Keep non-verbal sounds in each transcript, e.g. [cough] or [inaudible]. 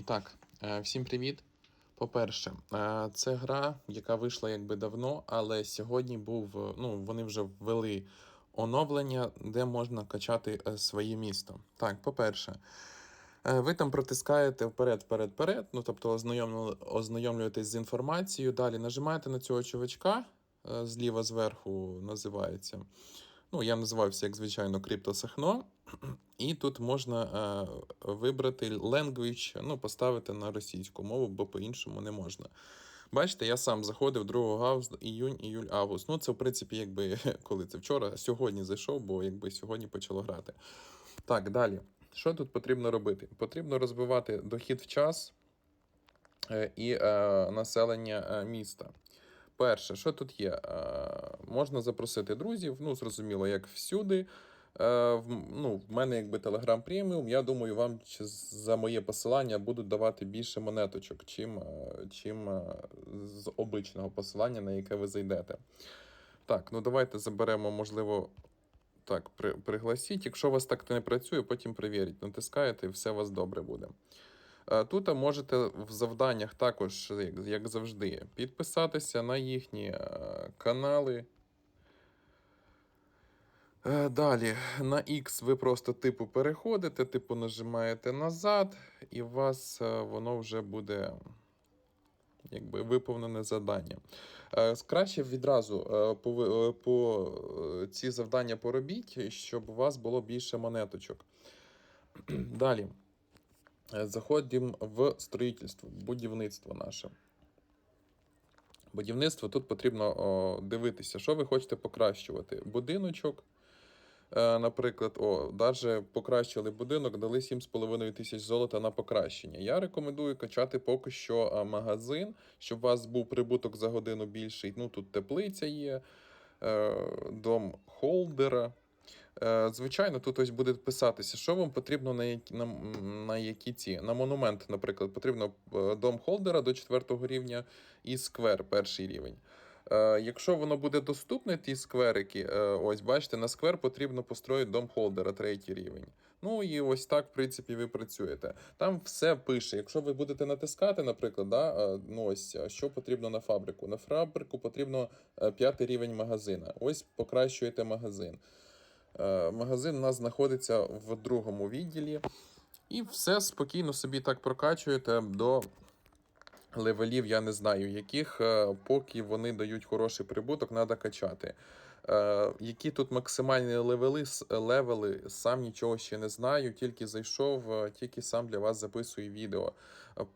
І так, е, всім привіт. По-перше, е, це гра, яка вийшла якби давно, але сьогодні був, е, ну, вони вже ввели оновлення, де можна качати своє місто. Так, по-перше, ви там протискаєте вперед, вперед, вперед, ну тобто ознайомлюєтесь з інформацією. Далі нажимаєте на цього чувачка, зліва зверху називається. Ну, я називався, як звичайно, криптосахно. І тут можна е, вибрати language, ну, поставити на російську мову, бо по-іншому не можна. Бачите, я сам заходив 2 августа, іюнь, іюль, август. Ну, це, в принципі, якби [laughs] коли це вчора, сьогодні зайшов, бо якби сьогодні почало грати. Так, далі. Що тут потрібно робити? Потрібно розбивати дохід в час е, і е, населення міста. Перше, що тут є? Е, можна запросити друзів, ну, зрозуміло, як всюди. Е, ну, в мене якби Telegram преміум. Я думаю, вам за моє посилання будуть давати більше монеточок, чим, е, чим з обичного посилання, на яке ви зайдете. Так, ну давайте заберемо, можливо, так, при, пригласіть. Якщо у вас так не працює, потім перевіріть. Натискаєте, і все у вас добре буде. Е, Тут можете в завданнях також, як, завжди, підписатися на їхні е, канали. Е, Далі на X ви просто типу переходите, типу нажимаєте назад, і у вас е, воно вже буде якби виповнене завдання. Е, Краще відразу е, по, е, по е, ці завдання поробіть, щоб у вас було більше монеточок. [clears throat] Далі. Е, Заходимо в строїтельство, будівництво наше. Будівництво тут потрібно о, дивитися, що ви хочете покращувати. Будиночок, е, наприклад, о, даже покращили будинок, дали 7,5 тисяч золота на покращення. Я рекомендую качати поки що е, магазин, щоб у вас був прибуток за годину більший. Ну, тут теплиця є, е, дом холдера. Е, Звичайно, тут ось буде писатися, що вам потрібно на які, на, на які ці. На монумент, наприклад, потрібно е, дом холдера до 4 рівня і сквер перший рівень. Е, Якщо воно буде доступне, ті скверики, ось бачите, на сквер потрібно построїти дом холдера, третій рівень. Ну і ось так, в принципі, ви працюєте. Там все пише. Якщо ви будете натискати, наприклад, да, ну ось що потрібно на фабрику. На фабрику потрібно п'ятий рівень магазина. Ось покращуєте магазин. Е, Магазин у нас знаходиться в другому відділі. І все спокійно собі так прокачуєте до левелів, я не знаю, яких, е, поки вони дають хороший прибуток, треба качати. Е, Які тут максимальні левели, левели, сам нічого ще не знаю, тільки зайшов, тільки сам для вас записую відео.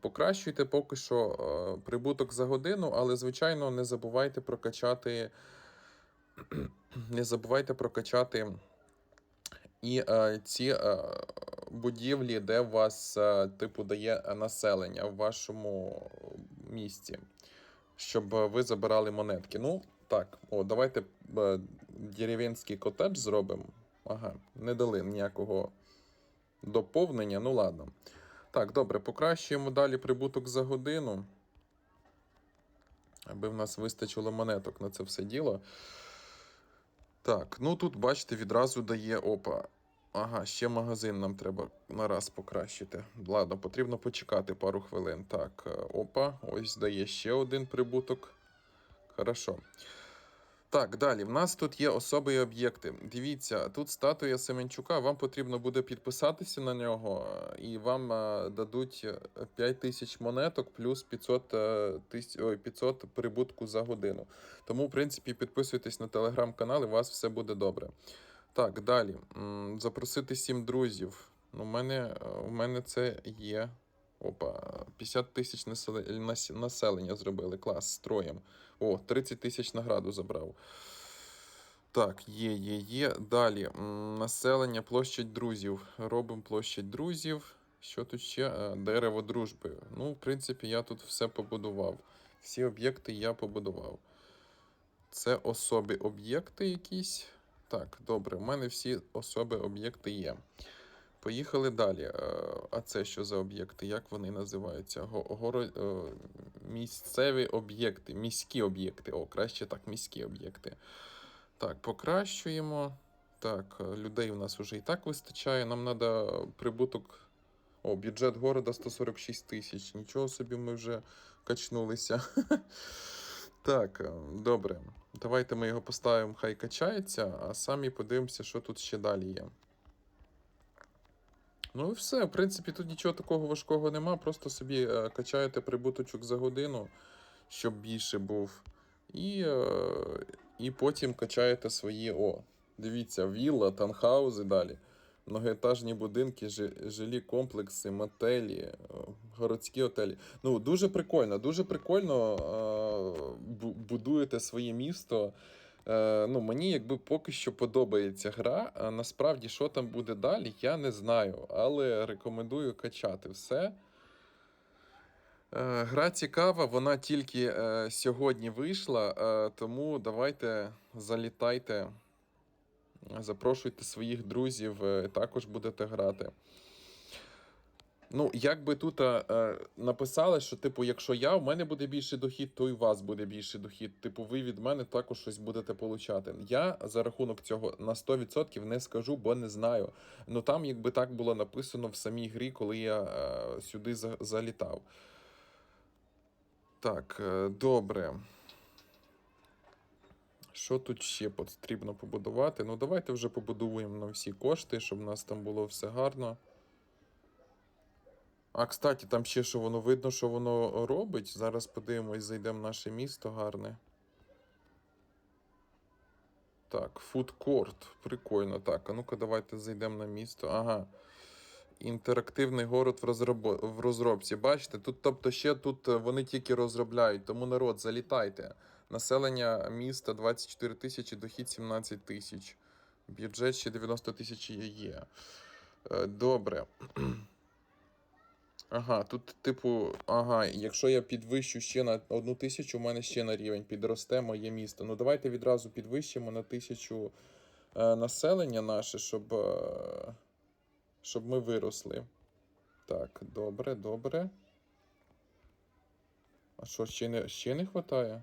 Покращуйте поки що прибуток за годину, але, звичайно, не забувайте прокачати. Не забувайте прокачати і е, ці е, будівлі, де у вас, е, типу, дає населення в вашому місті, щоб ви забирали монетки. Ну, так, о, давайте е, дерев'янський котедж зробимо. Ага, не дали ніякого доповнення, ну ладно. Так, добре, покращуємо далі прибуток за годину. Аби в нас вистачило монеток на це все діло. Так, ну тут, бачите, відразу дає опа. Ага, ще магазин нам треба на раз покращити. Ладно, потрібно почекати пару хвилин. Так, е, опа, ось дає ще один прибуток. Хорошо. Так, далі. В нас тут є особи і об'єкти. Дивіться, тут статуя Семенчука. Вам потрібно буде підписатися на нього, е, і вам е, дадуть 5 тисяч монеток плюс 500, е, тисяч, ой, 500 прибутку за годину. Тому, в принципі, підписуйтесь на телеграм-канал, і у вас все буде добре. Так, далі. Запросити сім друзів. Ну, у мене, е, у мене це є. Опа, 50 тисяч населення зробили. Клас з троєм. О, 30 тисяч награду забрав. Так, є, є, є. Далі. Населення, площадь друзів. Робимо площадь друзів. Що тут ще? Е, Дерево дружби. Ну, в принципі, я тут все побудував. Всі об'єкти я побудував. Це особи об'єкти якісь. Так, добре, у мене всі особи об'єкти є. Поїхали далі. Е, А це що за об'єкти? Як вони називаються? Горо... е, Місцеві об'єкти, міські об'єкти. О, краще так, міські об'єкти. Так, покращуємо. Так, е, людей у нас вже і так вистачає. Нам треба прибуток О, бюджет города 146 тисяч. Нічого собі ми вже качнулися. [laughs] Так, добре. Давайте ми його поставимо, хай качається, а самі подивимося, що тут ще далі є. Ну все, в принципі, тут нічого такого важкого нема. Просто собі е, качаєте прибуточок за годину, щоб більше був. І, е, і потім качаєте свої. О, дивіться, вілла, танхаузи далі. Многоетажні будинки, жилі комплекси, мотелі, е, городські отелі. Ну, дуже прикольно, дуже прикольно будуєте своє місто. Е, ну, мені якби поки що подобається гра. А насправді, що там буде далі, я не знаю. Але рекомендую качати все. Е, Гра цікава, вона тільки е, сьогодні вийшла, тому давайте залітайте, запрошуйте своїх друзів, також будете грати. Ну, як би тут е, е, написали, що, типу, якщо я, в мене буде більший дохід, то і у вас буде більший дохід. Типу, ви від мене також щось будете получати. Я за рахунок цього на 100% не скажу, бо не знаю. Ну там, якби так було написано в самій грі, коли я е, сюди за- залітав. Так, е, добре. Що тут ще потрібно побудувати? Ну, давайте вже побудуємо на всі кошти, щоб у нас там було все гарно. А, кстати, там ще що воно видно, що воно робить. Зараз подивимось, зайдемо в наше місто гарне. Так, фудкорт. Прикольно. Так, а ну-ка давайте зайдемо на місто. Ага. Інтерактивний город в, розробо... в розробці. Бачите, тут, тобто, ще тут е, вони тільки розробляють, тому народ, залітайте. Населення міста 24 тисячі, дохід 17 тисяч. Бюджет ще 90 тисяч є. Е, Добре. Ага, тут, типу, ага, якщо я підвищу ще на одну тисячу, у мене ще на рівень підросте моє місто. Ну, давайте відразу підвищимо на тисячу е, населення наше, щоб, е, щоб ми виросли. Так, добре, добре. А що, ще не, ще не вистачає?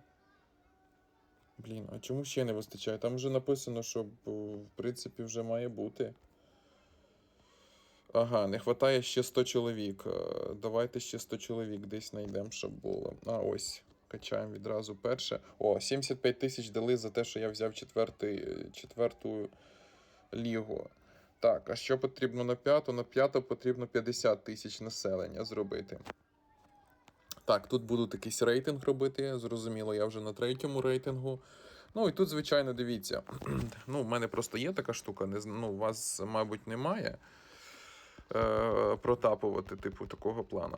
Блін, а чому ще не вистачає? Там вже написано, що, в принципі, вже має бути. Ага, не вистачає ще 100 чоловік. Е, Давайте ще 100 чоловік десь знайдемо, щоб було. А, ось. Качаємо відразу перше. О, 75 тисяч дали за те, що я взяв четвертий, е, четверту лігу. Так, а що потрібно на п'яту? На п'яту потрібно 50 тисяч населення зробити. Так, тут будуть якийсь рейтинг робити. Зрозуміло, я вже на третьому рейтингу. Ну і тут, звичайно, дивіться. [clears throat] ну, в мене просто є така штука, не, ну, у вас, мабуть, немає е, протапувати, типу, такого плана.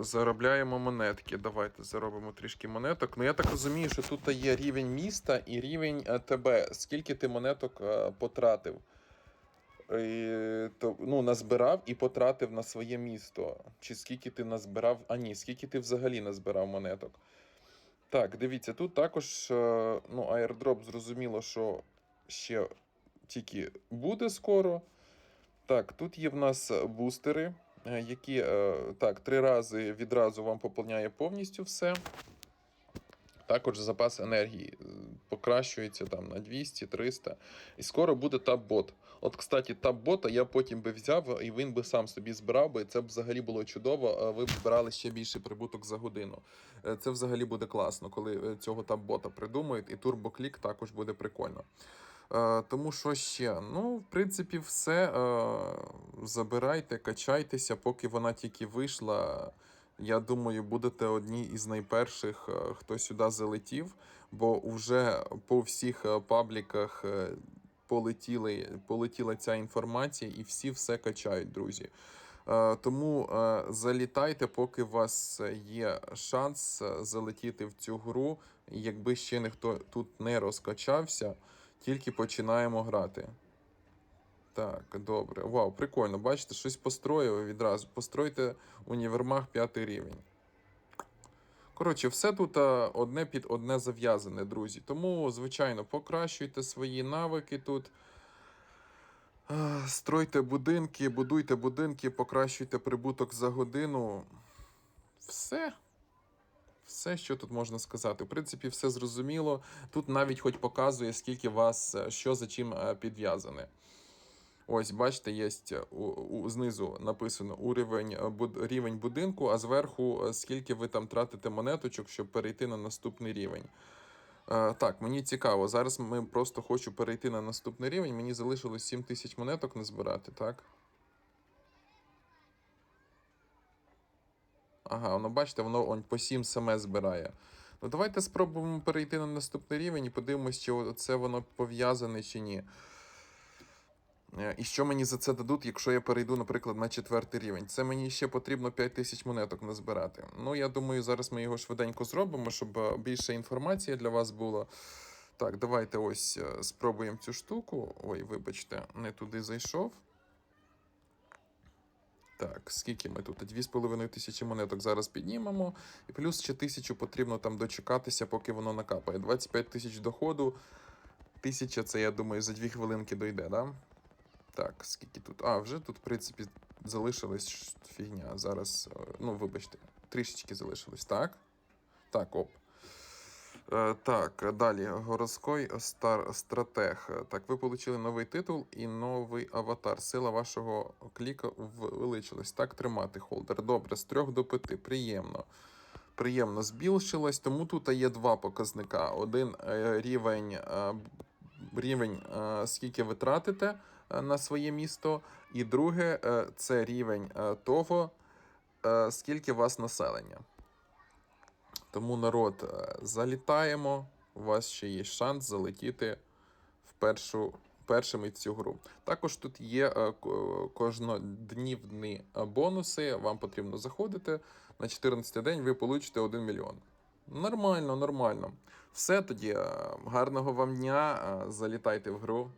Заробляємо монетки. Давайте заробимо трішки монеток. Ну, я так розумію, що тут є рівень міста і рівень тебе. Скільки ти монеток е, потратив? І, то, ну, назбирав і потратив на своє місто. Чи скільки ти назбирав. А ні, скільки ти взагалі назбирав монеток. Так, дивіться, тут також е, ну, аірдроп зрозуміло, що ще тільки буде скоро. Так, тут є в нас бустери, е, які е, так, три рази відразу вам поповняє повністю все. Також запас енергії е, покращується там на 200-300. І скоро буде таб-бот. От, кстати, таб-бота я потім би взяв, і він би сам собі збирав би. Це б взагалі було чудово. Ви б збирали ще більший прибуток за годину. Е, Це взагалі буде класно, коли е, цього таб-бота придумають, і турбоклік також буде прикольно. Е, тому що ще? Ну, в принципі, все. Е, забирайте, качайтеся, поки вона тільки вийшла. Я думаю, будете одні із найперших, е, хто сюди залетів, бо вже по всіх пабліках полетіли, полетіла ця інформація, і всі все качають, друзі. Тому залітайте, поки у вас є шанс залетіти в цю гру. Якби ще ніхто тут не розкачався, тільки починаємо грати. Так, добре. Вау, прикольно. Бачите, щось построїв відразу. Постройте універмаг п'ятий рівень. Коротше, все тут одне під одне зав'язане, друзі. Тому, звичайно, покращуйте свої навики тут. Стройте будинки, будуйте будинки, покращуйте прибуток за годину. Все. Все, що тут можна сказати. В принципі, все зрозуміло. Тут навіть хоч показує, скільки вас, е, що за чим е, підв'язане. Ось, бачите, є у, у, знизу написано уровень, е, буд, рівень будинку, а зверху е, скільки ви там тратите монеточок, щоб перейти на наступний рівень. Е, так, мені цікаво. Зараз ми просто хочу перейти на наступний рівень. Мені залишилось 7 тисяч монеток назбирати, так? Ага, воно бачите, воно он, по 7 саме збирає. Ну давайте спробуємо перейти на наступний рівень і подивимось, чи це воно пов'язане чи ні. Е, І що мені за це дадуть, якщо я перейду, наприклад, на четвертий рівень? Це мені ще потрібно 5 тисяч монеток назбирати. Ну, я думаю, зараз ми його швиденько зробимо, щоб е, більше інформації для вас було. Так, давайте ось е, спробуємо цю штуку. Ой, вибачте, не туди зайшов. Так, скільки ми тут? 2,5 тисячі монеток зараз піднімемо. І плюс ще тисячу потрібно там дочекатися, поки воно накапає. 25 тисяч доходу. Тисяча це, я думаю, за 2 хвилинки дойде, да? Так, скільки тут? А, вже тут, в принципі, залишилась фігня. Зараз, е, ну, вибачте, трішечки залишилось, так? Так, оп. Е, так, далі. Городський стар стратег. Е, Так, ви отримали новий титул і новий аватар. Сила вашого кліка увеличилась. Так, тримати холдер. Добре, з 3 до 5. Приємно. Приємно збільшилось, тому тут є два показника. Один е, рівень, е, рівень е, скільки ви тратите е, на своє місто, і друге е, це рівень е, того, е, скільки у вас населення. Тому народ, е, залітаємо. У вас ще є шанс залетіти в першу, першими цю гру. Також тут є е, ко- кожноднівні е, бонуси. Вам потрібно заходити. На 14 день ви получите 1 мільйон. Нормально, нормально. Все тоді. Гарного вам дня. Залітайте в гру.